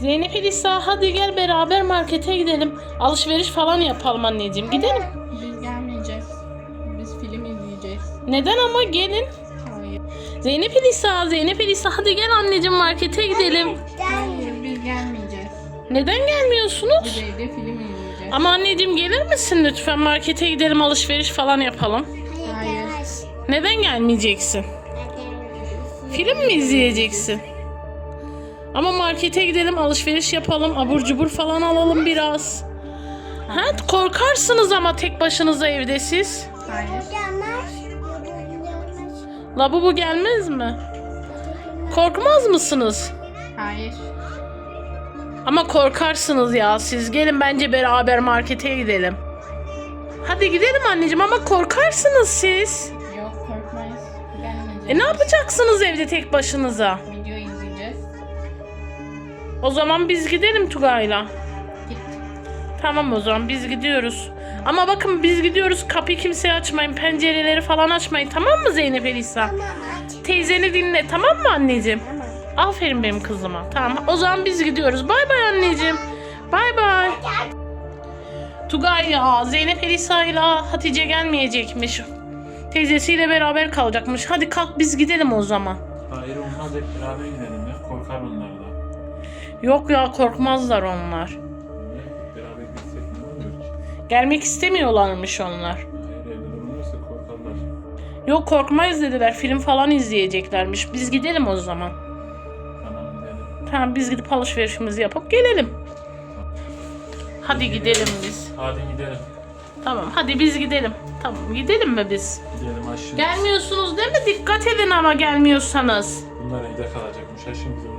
Zeynep Elisa hadi gel beraber markete gidelim. Alışveriş falan yapalım anneciğim. Gidelim. Biz gelmeyeceğiz. Biz film izleyeceğiz. Neden ama gelin. Hayır. Zeynep Elisa, Zeynep Elisa hadi gel anneciğim markete gidelim. Hayır biz gelmeyeceğiz. Neden gelmiyorsunuz? Biz evde film izleyeceğiz. Ama anneciğim gelir misin lütfen markete gidelim alışveriş falan yapalım. Hayır. Neden gelmeyeceksin? Film mi izleyeceksin? Ama markete gidelim alışveriş yapalım abur cubur falan alalım biraz. Ha, korkarsınız ama tek başınıza evde siz. Hayır. Labubu gelmez mi? Korkmaz mısınız? Hayır. Ama korkarsınız ya siz. Gelin bence beraber markete gidelim. Hadi gidelim anneciğim ama korkarsınız siz. Yok korkmayız. Gelmeyeceğiz. E ne yapacaksınız evde tek başınıza? O zaman biz gidelim Tugay'la. Git. Tamam o zaman biz gidiyoruz. Ama bakın biz gidiyoruz kapıyı kimseye açmayın. Pencereleri falan açmayın tamam mı Zeynep Elisa? Teyzeni dinle tamam mı anneciğim? Aferin benim kızıma. Tamam o zaman biz gidiyoruz. Bay bay anneciğim. Bay bay. Tugay ya Zeynep Elisa ile Hatice gelmeyecekmiş. Teyzesiyle beraber kalacakmış. Hadi kalk biz gidelim o zaman. Hayır olmaz hep beraber gidelim ya. Korkar onlar. Yok ya korkmazlar onlar. Niye? Hep beraber gitsek ne olur ki? Gelmek istemiyorlarmış onlar. Evde korkarlar. Yok korkmayız dediler. Film falan izleyeceklermiş. Biz gidelim o zaman. Tamam biz gidip alışverişimizi yapıp gelelim. Hadi gidelim biz. Hadi gidelim. Tamam hadi biz gidelim. Tamam gidelim mi biz? Gidelim aşkım. Gelmiyorsunuz değil mi? Dikkat edin ama gelmiyorsanız. Bunlar evde kalacakmış. Aşkım.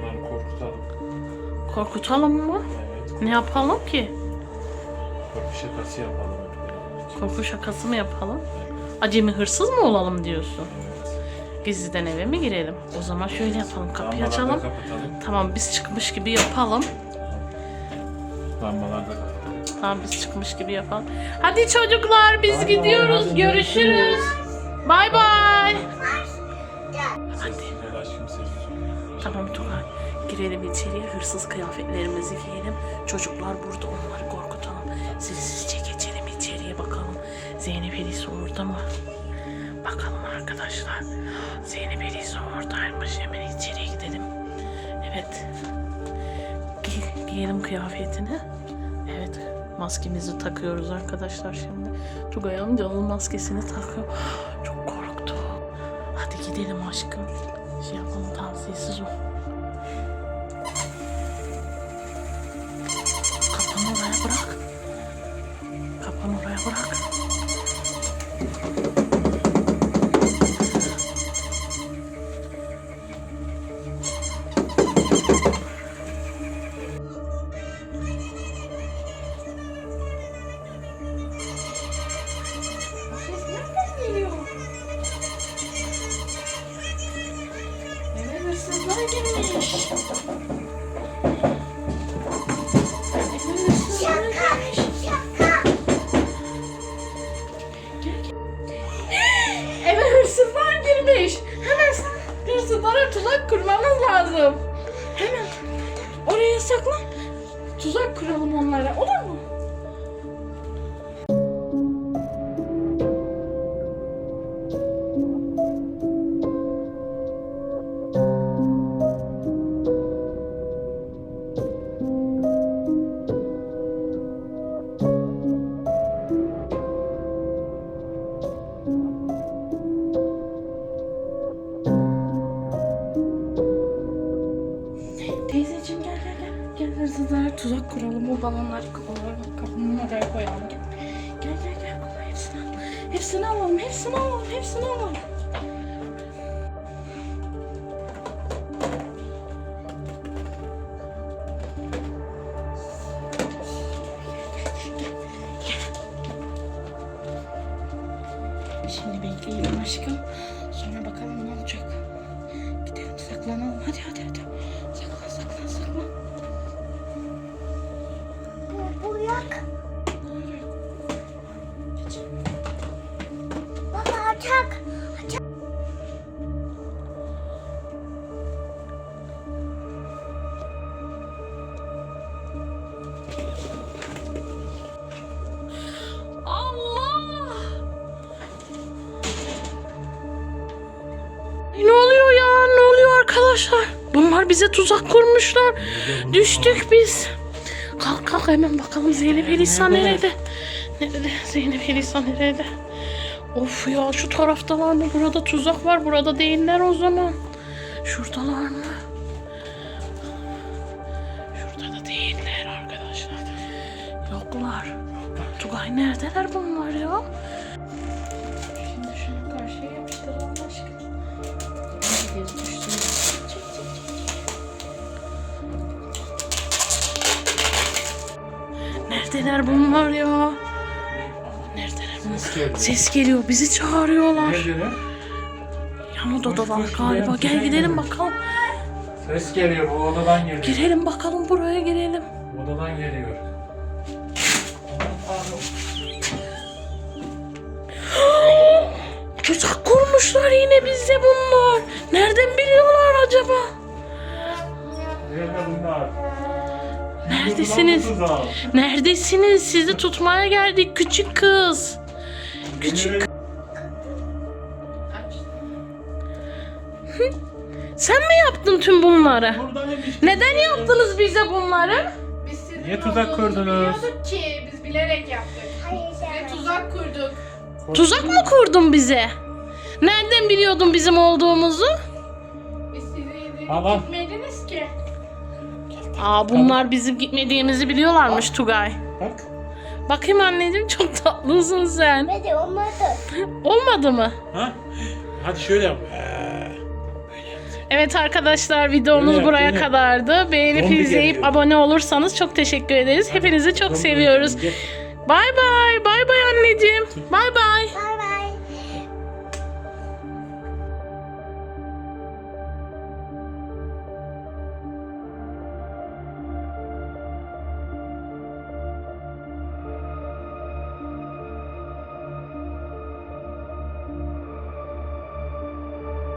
Korkutalım mı? Ne yapalım ki? Korku şakası yapalım. Korku şakası mı yapalım? Acemi hırsız mı olalım diyorsun? Gizliden eve mi girelim? O zaman şöyle yapalım. Kapıyı Lambaları da açalım. kapatalım. Tamam biz çıkmış gibi yapalım. Lambaları da kapatalım. Tamam biz çıkmış gibi yapalım. Hadi çocuklar biz gidiyoruz. Görüşürüz. Bay bay. Sessiz gel aşkım sessiz. Tamam Tugay. Girelim içeriye hırsız kıyafetlerimizi giyelim. Çocuklar burada onları korkutalım. Sessizce geçelim içeriye bakalım. Zeynep Elisa orada mı? Bakalım arkadaşlar. Zeynep Elisa oradaymış. Hemen içeriye gidelim. Evet. Giy- giyelim kıyafetini. Evet. Maskemizi takıyoruz arkadaşlar şimdi. Tugay amcanın maskesini takıyor. Çok korktu. Hadi gidelim aşkım. Şey yapalım tamam sessiz ol. Bırak. Eve hırsızlar girmiş. Kurmamız lazım. Hemen oraya saklan. Tuzak kuralım onlara olur mu? Tuzak kuralım. O balonları oraya koyalım. Gel gel gel. gel. Allah hepsini al. Hepsini alalım. Hepsini alalım. Hepsini alalım. Şimdi bekleyelim aşkım. Sonra bakalım ne olacak. Gidelim saklanalım. Hadi hadi hadi. Saklan saklan saklan. Buyak. Baba açak. Allah! Ne oluyor ya? Ne oluyor arkadaşlar? Bunlar bize tuzak kurmuşlar. Düştük biz. Kalk kalk hemen bakalım Zeynep Elisa nerede? Nerede? Zeynep Elisa nerede? Of ya şu taraftalar mı? Burada tuzak var. Burada değiller o zaman. Şuradalar mı? Şurada da değiller arkadaşlar. Yoklar. Tugay neredeler bunlar ya? Neredeler bunlar ya? Neredeler bunlar? Ses geliyor. Bizi çağırıyorlar. Yan odadalar koş, galiba. Gel gidelim. gidelim bakalım. Ses geliyor bu odadan geliyor. Girelim bakalım buraya girelim. Odadan geliyor. Tuzak kurmuşlar yine bize bunlar. Nereden biliyorlar acaba? Nerede bunlar? Neredesiniz? Neredesiniz? Sizi tutmaya geldik küçük kız. Küçük. Sen mi yaptın tüm bunları? Neden yaptınız bize bunları? Biz sizin Niye tuzak olduğunuzu kurdunuz? Biliyorduk ki biz bilerek yaptık. Hayır Size tuzak kurduk. Tuzak mı kurdun bize? Nereden biliyordun bizim olduğumuzu? Biz sizi Tamam. gitmediniz ki. Aa bunlar bizim gitmediğimizi biliyorlarmış Tugay. Bak. Bakayım anneciğim çok tatlısın sen. Hadi olmadı. Olmadı mı? Ha? Hadi şöyle yap. Evet arkadaşlar videomuz Öyle yap, buraya öyle yap. kadardı. Beğenip Zombi izleyip geliyor. abone olursanız çok teşekkür ederiz. Hepinizi çok Zombi seviyoruz. geliyor. Bay bay. Bay bay anne.